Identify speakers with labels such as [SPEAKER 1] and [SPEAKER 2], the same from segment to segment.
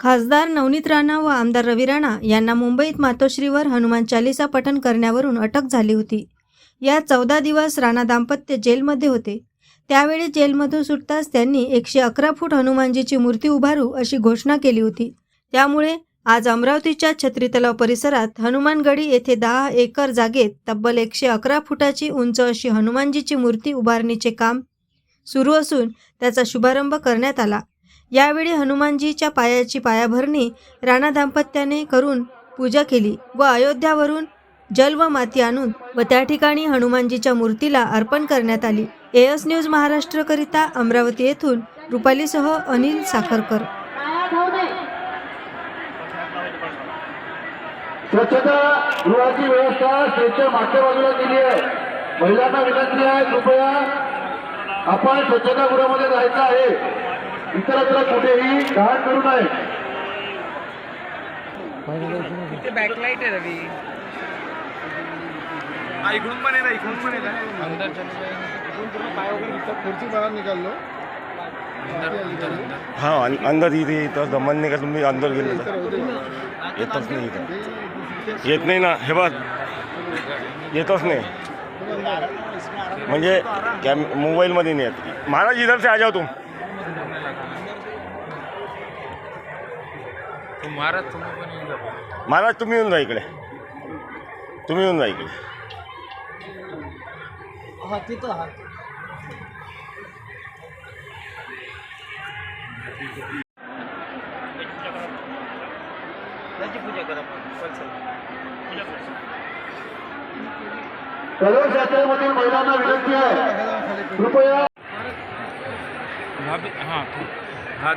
[SPEAKER 1] खासदार नवनीत राणा व आमदार रवी राणा यांना मुंबईत मातोश्रीवर हनुमान चालिसा पठण करण्यावरून अटक झाली होती. या चौदा दिवस राणा दाम्पत्य जेलमध्ये होते. त्यावेळी जेलमधून सुटताच त्यांनी एकशे अकरा फूट हनुमानजीची मूर्ती उभारू अशी घोषणा केली होती. त्यामुळे आज अमरावतीच्या छत्री तलाव परिसरात हनुमानगडी येथे दहा एकर जागेत तब्बल एकशे अकरा फुटाची उंच अशी हनुमानजीची मूर्ती उभारणीचे काम सुरू असून त्याचा शुभारंभ करण्यात आला. यावेळी हनुमानजीच्या पायाची पायाभरणी राणा दाम्पत्याने करून पूजा केली व अयोध्यावरून जल व माती आणून व त्या ठिकाणी हनुमानजीच्या मूर्तीला अर्पण करण्यात आली. एएस न्यूज महाराष्ट्रकरिता अमरावती येथून रुपालीसह अनिल साखरकर.
[SPEAKER 2] स्वच्छता गृहाची व्यवस्था स्वच्छ मागच्या बाजूला केली आहे. महिलांना विनंती आहे कृपया आपण स्वच्छता गृहामध्ये जायचं आहे. इतरत्र कुठेही घाण करू नये.
[SPEAKER 3] बॅकलाईट आहे रवी.
[SPEAKER 4] इकडून पण येतात इकडून पण येतात
[SPEAKER 3] अंदर चलो.
[SPEAKER 4] इकडून पूर्ण पाय वगैरे इथं खुर्ची बाहेर निघालो.
[SPEAKER 5] हाँ अं- अंदर इथे इथं दमन नाही का तुम्ही अंदर गेले तर. येतच नाही इथं. येत नाही ना हे बघ. येतच नाही. म्हणजे कॅम मोबाईलमध्ये नाही येत. महाराज इधर से आ जाओ तुम.
[SPEAKER 3] महाराज तुम्ही पण येऊन जा
[SPEAKER 5] महाराज तुम्ही येऊन जा इकडे. तुम्ही येऊन जा इकडे.
[SPEAKER 2] प्रवेश यात्रेमधील महिलांना विनंती आहे. कृपया
[SPEAKER 3] भाभी हां. हात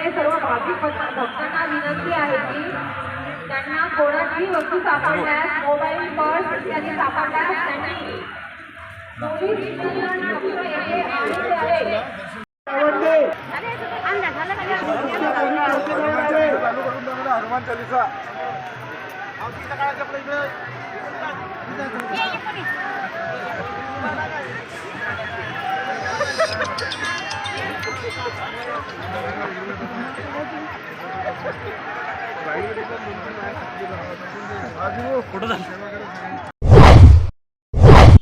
[SPEAKER 6] साठी सर्व भाविक भक्तांना विनंती आहे की त्यांना कोणाची वस्तू सापडल्यास मोबाईल पर्स इत्यादी सापडल्यास त्यांनी चालीसा स्टेशनला
[SPEAKER 5] कुठं झालं